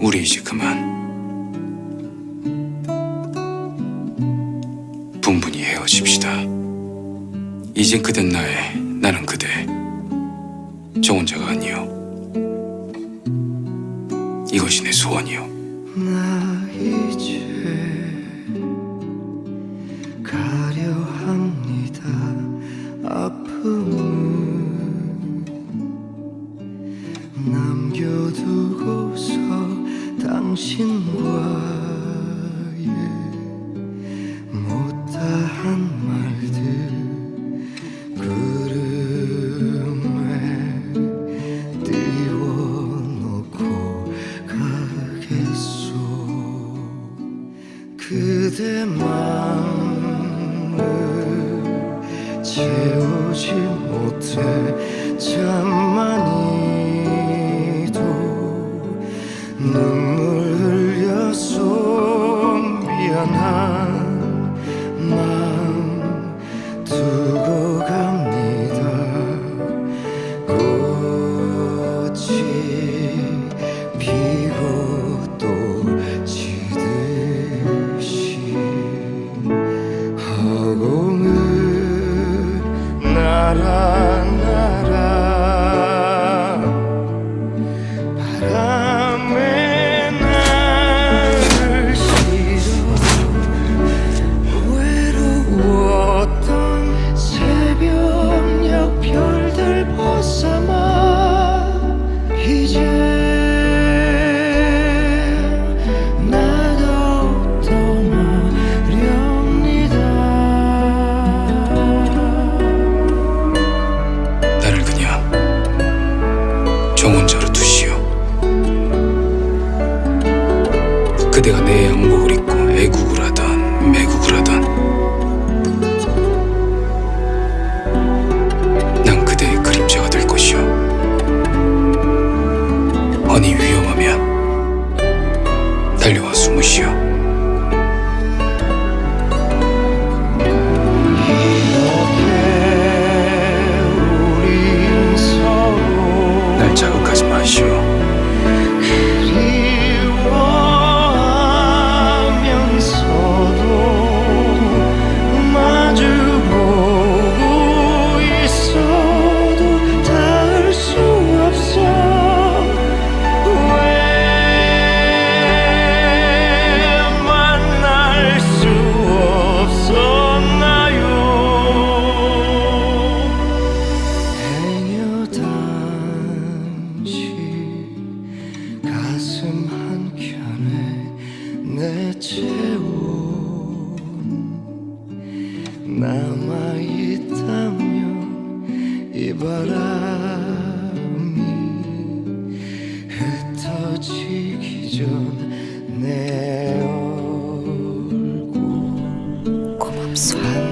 우리 이제 그만 분분히 헤어집시다. 이젠 그댄 나의 나는 그대 저 혼자가 아니요. 이것이 내 소원이요. 나 이제 가려 합니다 아픔은 당신과의 못다한 말들 구름에 띄워놓고 가겠소. 그대 마음을 채우지 못해 잠만이 저 혼자로 내채운 남아있다면 이 바람이 흩어지기 전 내 얼굴 고맙소.